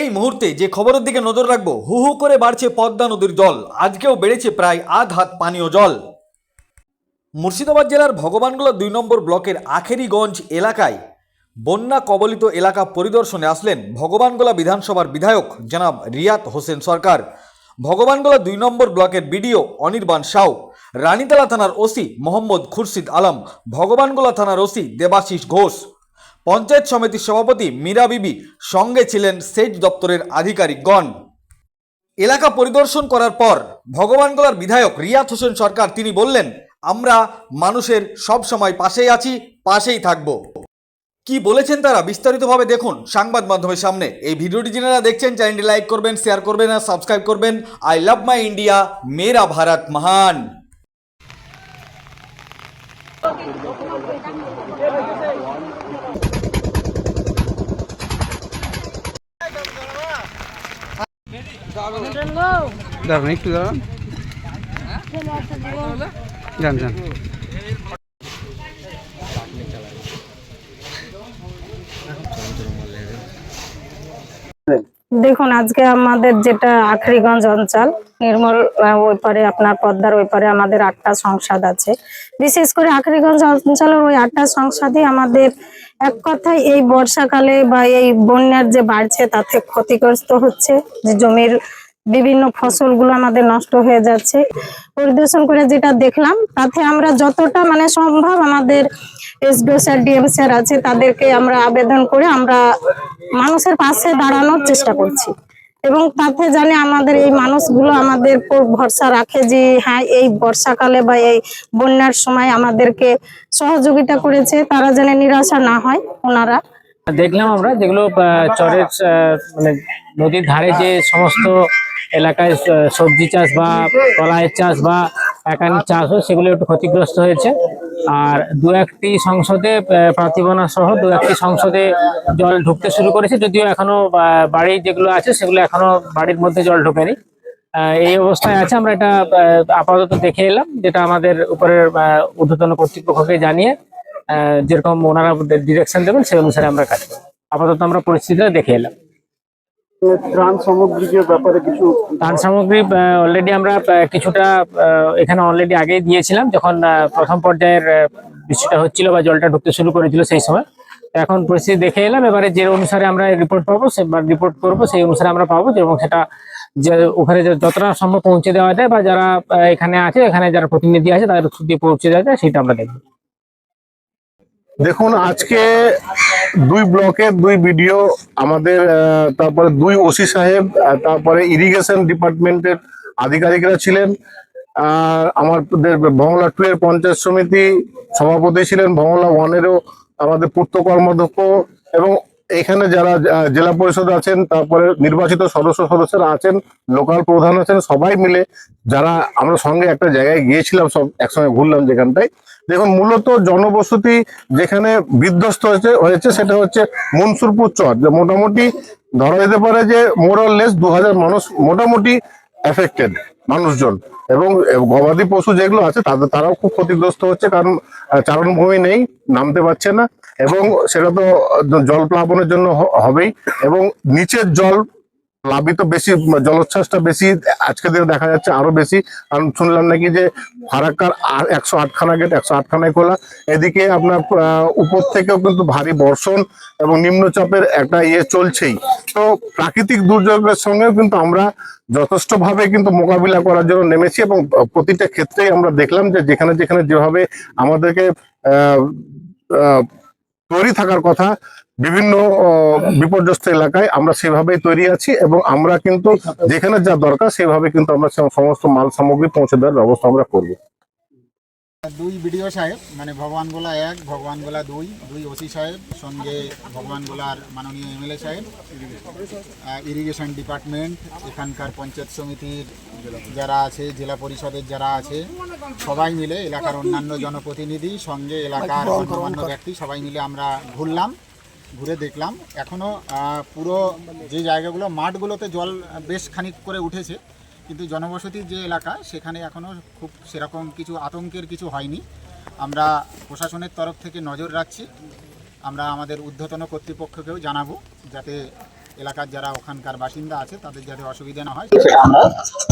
এই মুহূর্তে যে খবরের দিকে নজর রাখব, হু হু করে বাড়ছে পদ্মা নদীর জল। আজকেও বেড়েছে প্রায় আধ হাত পানীয় জল। মুর্শিদাবাদ জেলার ভগবানগোলা দুই নম্বর ব্লকের আখেরিগঞ্জ এলাকায় বন্যা কবলিত এলাকা পরিদর্শনে আসলেন ভগবানগোলা বিধানসভার বিধায়ক জনাব রিয়াত হোসেন সরকার। ভগবানগোলা দুই নম্বর ব্লকের বিডিও অনির্বাণ সাউ, রানীতলা থানার ওসি মোহাম্মদ খুরশিদ আলম, ভগবানগোলা থানার ওসি দেবাশিস ঘোষ পঞ্চায়েত সমিতির সভাপতি মীরা বিবি সঙ্গে ছিলেন সেচ দপ্তরের আধিকারিকগণ। এলাকা পরিদর্শন করার পর ভগবানগোলার বিধায়ক রিয়াত হোসেন সরকার তিনি বললেন, আমরা মানুষের সব সময় পাশেই আছি, পাশেই থাকব। কি বলেছেন তারা বিস্তারিতভাবে দেখুন সংবাদ মাধ্যমের সামনে। এই ভিডিওটি যারা দেখছেন, চ্যানেলটি লাইক করবেন, শেয়ার করবেন আর সাবস্ক্রাইব করবেন। আই লাভ মাই ইন্ডিয়া, মেরা ভারত মহান। দাঁড়ান একটু দাঁড়ান। যান যান। দেখুন, আজকে আমাদের যেটা আখরিগঞ্জ অঞ্চল, নির্মল ওই পারে আপনার পদ্মার ওই পারে আমাদের আটটা সংসদ আছে। বিশেষ করে আখরিগঞ্জ অঞ্চলের ওই আটটা সংসদই আমাদের এক কথায় এই বর্ষাকালে বা এই বন্যার যে বাড়ছে তাতে ক্ষতিগ্রস্ত হচ্ছে, যে জমির বিভিন্ন ফসলগুলো আমাদের নষ্ট হয়ে যাচ্ছে। পরিদর্শন করে যেটা দেখলাম, তাতে আমরা যতটা মানে সম্ভব আমাদের ডিএম স্যার আছে, তাদেরকে আমরা আবেদন করে আমরা মানুষের পাশে দাঁড়ানোর চেষ্টা করছি। এবং তাতে জানে আমাদের এই মানুষগুলো আমাদের ভরসা রাখে যে হ্যাঁ এই বর্ষাকালে বা এই বন্যার সময় আমাদেরকে সহযোগিতা করেছে। তারা যেন নিরাশা না হয় ওনারা। দেখলাম আমরা যেগুলো চরের মানে নদীর ধারে যে সমস্ত এলাকায় সবজি চাষ বা কলাইয়ের চাষ বা একানি চাষ হয় সেগুলো একটু ক্ষতিগ্রস্ত হয়েছে। আর দু একটি সংসদে প্রার্থীবনা সহ দু একটি সংসদে জল ঢুকতে শুরু করেছে। যদিও এখনও বাড়ি যেগুলো আছে সেগুলো এখনও বাড়ির মধ্যে জল ঢোকেনি। এই অবস্থায় আছে। আমরা এটা আপাতত দেখে এলাম, যেটা আমাদের উপরের ঊর্ধ্বতন কর্তৃপক্ষকে জানিয়ে যেরকম ওনারা ডিরেকশন দেবেন, সেই অনুসারে আমরা কাজ করব। আপাতত আমরা পরিস্থিতিটা দেখে এলাম। ত্রাণ সামগ্রীর ব্যাপারে কিছু ত্রাণ সামগ্রী অলরেডি আমরা কিছুটা এখানে অলরেডি আগেই দিয়েছিলাম যখন প্রথম পর্যায়ের বৃষ্টিটা হচ্ছিল বা জলটা ঢুকতে শুরু করেছিল সেই সময়। এখন পরিস্থিতি দেখে এলাম এবারে যে অনুসারে আমরা রিপোর্ট পাবো সে রিপোর্ট করব সেই অনুসারে আমরা পাবো এবং সেটা যে ওখানে যতটা সম্ভব পৌঁছে দেওয়া যায় বা যারা এখানে আছে এখানে যারা প্রতিনিধি আছে তাদের দিয়ে পৌঁছে দেওয়া যায় সেটা আমরা দেখব। দেখুন আজকে দুই ব্লকের দুই ভিডিও আমাদের তারপরে দুই ওসি সাহেব তারপরে ইরিগেশন ডিপার্টমেন্টের আধিকারিকরা ছিলেন। আমাদের ভংলা টু এর পঞ্চায়েত সমিতি সভাপতি ছিলেন ভংলা ওয়ানেরও আমাদের পূর্ত কর্মাধ্যক্ষ এবং এখানে যারা জেলা পরিষদ আছেন, তারপরে নির্বাচিত সদস্য সদস্যরা আছেন, লোকাল প্রধান আছেন, সবাই মিলে যারা আমরা সঙ্গে একটা জায়গায় গিয়েছিলাম, সব একসঙ্গে ঘুরলাম যেখানটায় দেখুন, মূলত জনবসতি যেখানে বিধ্বস্ত হয়েছে হয়েছে সেটা হচ্ছে মনসুরপুর চর, যে মোটামুটি ধরা যেতে পারে যে মোরাললেস দু হাজার মানুষ মোটামুটি এফেক্টেড মানুষজন। এবং গবাদি পশু যেগুলো আছে, তাদের, তারাও খুব ক্ষতিগ্রস্ত হচ্ছে, কারণ চারণভূমি নেই, নামতে পারছে না। এবং সেটা তো জল প্লাবনের জন্য হবেই। এবং নিচের জল প্লাবিত বেশি, জলোচ্ছ্বাসটা বেশি আজকে দিনে দেখা যাচ্ছে আরও বেশি। কারণ শুনলাম নাকি যে ফারাক্কার আর একশো আটখানা গেট একশো আটখানায় খোলা। এদিকে আপনার উপর থেকেও কিন্তু ভারী বর্ষণ এবং নিম্নচাপের একটা ইয়ে চলছেই। তো প্রাকৃতিক দুর্যোগের সঙ্গেও কিন্তু আমরা যথেষ্ট ভাবে কিন্তু মোকাবিলা করার জন্য নেমেছি এবং প্রতিটা ক্ষেত্রেই আমরা দেখলাম যে যেখানে যেখানে যেভাবে আমাদেরকে তৈরি থাকার কথা বিভিন্ন বিপর্যস্ত এলাকায় আমরা সেভাবেই তৈরি আছি এবং আমরা কিন্তু যেখানে যা দরকার সেভাবে কিন্তু আমরা সমস্ত মাল সামগ্রী পৌঁছে দেওয়ার ব্যবস্থা আমরা করব। দুই বিডিও সাহেব মানে ভগবানগোলা এক ভগবানগোলা দুই দুই ওসি সাহেব, সঙ্গে ভগবান ভগবানগোলার মাননীয় এমএলএ সাহেব ইরিগেশন ডিপার্টমেন্ট এখানকার পঞ্চায়েত সমিতির যারা আছে, জেলা পরিষদের যারা আছে, সবাই মিলে এলাকার অন্যান্য জনপ্রতিনিধি, সঙ্গে এলাকার গণ্যমান্য ব্যক্তি, সবাই মিলে আমরা ঘুরলাম। ঘুরে দেখলাম। এখনও পুরো যে জায়গাগুলো, মাঠগুলোতে জল বেশ খানিক করে উঠেছে, কিন্তু জনবসতির যে এলাকা, সেখানে এখনও খুব সেরকম কিছু আতঙ্কের কিছু হয়নি। আমরা প্রশাসনের তরফ থেকে নজর রাখছি। আমরা আমাদের ঊর্ধ্বতন কর্তৃপক্ষকেও জানাব, যাতে এলাকার যারা ওখানকার বাসিন্দা আছে, তাদের যাতে অসুবিধা না হয়। আমরা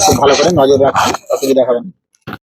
খুব ভালো করে নজর রাখছি, অসুবিধা হবে না।